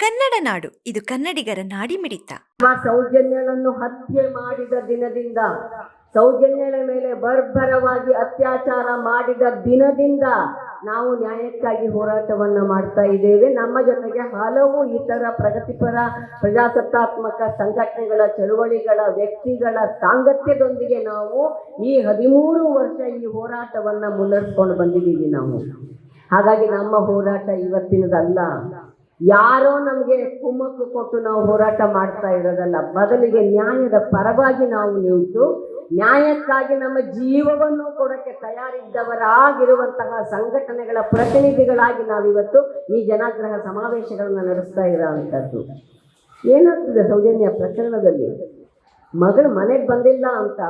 ಕನ್ನಡ ನಾಡು, ಇದು ಕನ್ನಡಿಗರ ನಾಡಿಮಿಡಿತ. ಮಿಡಿತ ಸೌಜನ್ಯಳನ್ನು ಹತ್ಯೆ ಮಾಡಿದ ದಿನದಿಂದ ಸೌಜನ್ಯಳ ಮೇಲೆ ಬರ್ಬರವಾಗಿ ಅತ್ಯಾಚಾರ ಮಾಡಿದ ದಿನದಿಂದ ನಾವು ನ್ಯಾಯಕ್ಕಾಗಿ ಹೋರಾಟವನ್ನು ಮಾಡ್ತಾ ಇದ್ದೇವೆ. ನಮ್ಮ ಜೊತೆಗೆ ಹಲವು ಇತರ ಪ್ರಗತಿಪರ, ಪ್ರಜಾಸತ್ತಾತ್ಮಕ ಸಂಘಟನೆಗಳ ಚಳುವಳಿಗಳ ವ್ಯಕ್ತಿಗಳ ಸಾಂಗತ್ಯದೊಂದಿಗೆ ನಾವು ಈ ಹದಿಮೂರು ವರ್ಷ ಈ ಹೋರಾಟವನ್ನು ಮುನ್ನಡೆಸ್ಕೊಂಡು ಬಂದಿದ್ದೀವಿ ನಾವು. ಹಾಗಾಗಿ ನಮ್ಮ ಹೋರಾಟ ಇವತ್ತಿನದಲ್ಲ. ಯಾರೋ ನಮಗೆ ಕುಮ್ಮಕ್ಕು ಕೊಟ್ಟು ನಾವು ಹೋರಾಟ ಮಾಡ್ತಾ ಇರೋದಲ್ಲ, ಬದಲಿಗೆ ನ್ಯಾಯದ ಪರವಾಗಿ ನಾವು ನಿಂತು, ನ್ಯಾಯಕ್ಕಾಗಿ ನಮ್ಮ ಜೀವವನ್ನು ಕೊಡಕ್ಕೆ ತಯಾರಿದ್ದವರಾಗಿರುವಂತಹ ಸಂಘಟನೆಗಳ ಪ್ರತಿನಿಧಿಗಳಾಗಿ ನಾವಿವತ್ತು ಈ ಜನಾಗ್ರಹ ಸಮಾವೇಶಗಳನ್ನು ನಡೆಸ್ತಾ ಇರೋವಂಥದ್ದು. ಏನಾಗ್ತದೆ ಸೌಜನ್ಯ ಪ್ರಕರಣದಲ್ಲಿ? ಮಗಳು ಮನೆಗೆ ಬಂದಿಲ್ಲ ಅಂತ,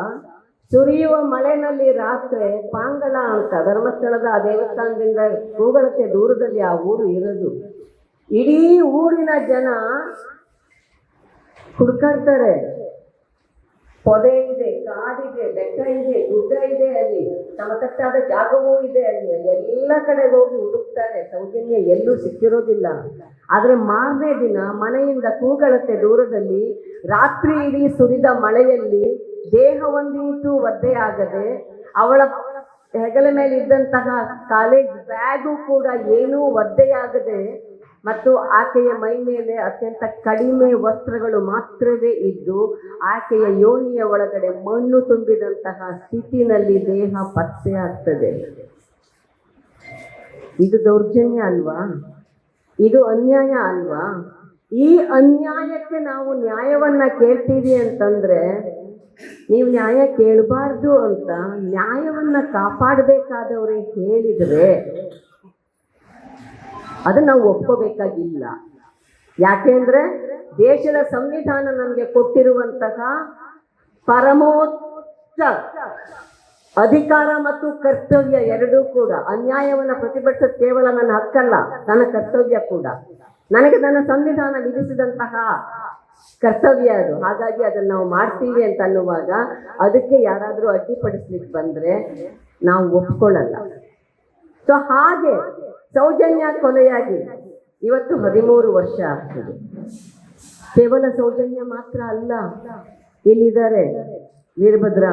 ಸುರಿಯುವ ಮಳೆನಲ್ಲಿ ರಾತ್ರಿ ಪಾಂಗಳ ಅಂತ ಧರ್ಮಸ್ಥಳದ ಆ ದೇವಸ್ಥಾನದಿಂದ ಕೂಗಳಕ್ಕೆ ದೂರದಲ್ಲಿ ಆ ಊರು ಇರೋದು. ಇಡೀ ಊರಿನ ಜನ ಹುಡ್ಕಾಡ್ತಾರೆ. ಪೊದೆ ಇದೆ ಕಾಡಿದೆ ಬೆಟ್ಟ ಇದೆ, ಗುಡ್ಡ ಇದೆ ಅಲ್ಲಿ, ಸಮತಟ್ಟಾದ ಜಾಗವೂ ಇದೆ ಅಲ್ಲಿ. ಎಲ್ಲ ಕಡೆ ಹೋಗಿ ಹುಡುಕ್ತಾರೆ. ಸೌಜನ್ಯ ಎಲ್ಲೂ ಸಿಕ್ಕಿರೋದಿಲ್ಲ. ಆದರೆ ಮಾರನೇ ದಿನ ಮನೆಯಿಂದ ಕೂಗಳತೆ ದೂರದಲ್ಲಿ ರಾತ್ರಿ ಇಡೀ ಸುರಿದ ಮಳೆಯಲ್ಲಿ ದೇಹವೊಂದಿಟ್ಟು ಒದ್ದೆ ಆಗದೆ ಅವಳ ಹೆಗಲ ಮೇಲೆ ಇದ್ದಂತಹ ಕಾಲೇಜ್ ಬ್ಯಾಗು ಕೂಡ ಏನೂ ಒದ್ದೆಯಾಗದೆ ಮತ್ತು ಆಕೆಯ ಮೈ ಮೇಲೆ ಅತ್ಯಂತ ಕಡಿಮೆ ವಸ್ತ್ರಗಳು ಮಾತ್ರವೇ ಇದ್ದು, ಆಕೆಯ ಯೋನಿಯ ಒಳಗಡೆ ಮಣ್ಣು ತುಂಬಿದಂತಹ ಸ್ಥಿತಿನಲ್ಲಿ ದೇಹ ಪತ್ತೆ ಆಗ್ತದೆ. ಇದು ದೌರ್ಜನ್ಯ ಅಲ್ವಾ? ಇದು ಅನ್ಯಾಯ ಅಲ್ವಾ? ಈ ಅನ್ಯಾಯಕ್ಕೆ ನಾವು ನ್ಯಾಯವನ್ನ ಕೇಳ್ತೀವಿ ಅಂತಂದ್ರೆ, ನೀವು ನ್ಯಾಯ ಕೇಳಬಾರ್ದು ಅಂತ ನ್ಯಾಯವನ್ನ ಕಾಪಾಡಬೇಕಾದವರೇ ಹೇಳಿದ್ರೆ ಅದನ್ನ ನಾವು ಒಪ್ಕೋಬೇಕಾಗಿಲ್ಲ ಯಾಕೆಂದ್ರೆ ದೇಶದ ಸಂವಿಧಾನ ನಮಗೆ ಕೊಟ್ಟಿರುವಂತಹ ಪರಮೋಚ್ಚ ಅಧಿಕಾರ ಮತ್ತು ಕರ್ತವ್ಯ ಎರಡೂ ಕೂಡ, ಅನ್ಯಾಯವನ್ನು ಪ್ರತಿಭಟಿಸೋದು ಕೇವಲ ನನ್ನ ಹಕ್ಕಲ್ಲ, ನನ್ನ ಕರ್ತವ್ಯ ಕೂಡ. ನನಗೆ ನನ್ನ ಸಂವಿಧಾನ ವಿಧಿಸಿದಂತಹ ಕರ್ತವ್ಯ ಅದು. ಹಾಗಾಗಿ ಅದನ್ನು ನಾವು ಮಾಡ್ತೀವಿ ಅಂತ ಅನ್ನುವಾಗ ಅದಕ್ಕೆ ಯಾರಾದರೂ ಅಡ್ಡಿಪಡಿಸ್ಲಿಕ್ಕೆ ಬಂದ್ರೆ ನಾವು ಒಪ್ಕೊಳ್ಳಲ್ಲ. ಸೊ ಹಾಗೆ ಸೌಜನ್ಯ ಕೊಲೆಯಾಗಿ ಇವತ್ತು ಹದಿಮೂರು ವರ್ಷ ಆಗ್ತದೆ. ಕೇವಲ ಸೌಜನ್ಯ ಮಾತ್ರ ಅಲ್ಲ, ಇಲ್ಲಿದ್ದಾರೆ ವೀರಭದ್ರ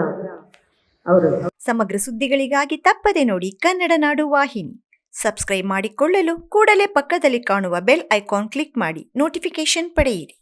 ಅವರು. ಸಮಗ್ರ ಸುದ್ದಿಗಳಿಗಾಗಿ ತಪ್ಪದೆ ನೋಡಿ ಕನ್ನಡ ನಾಡು ವಾಹಿನಿ. ಸಬ್ಸ್ಕ್ರೈಬ್ ಮಾಡಿಕೊಳ್ಳಲು ಕೂಡಲೇ ಪಕ್ಕದಲ್ಲಿ ಕಾಣುವ ಬೆಲ್ ಐಕಾನ್ ಕ್ಲಿಕ್ ಮಾಡಿ ನೋಟಿಫಿಕೇಶನ್ ಪಡೆಯಿರಿ.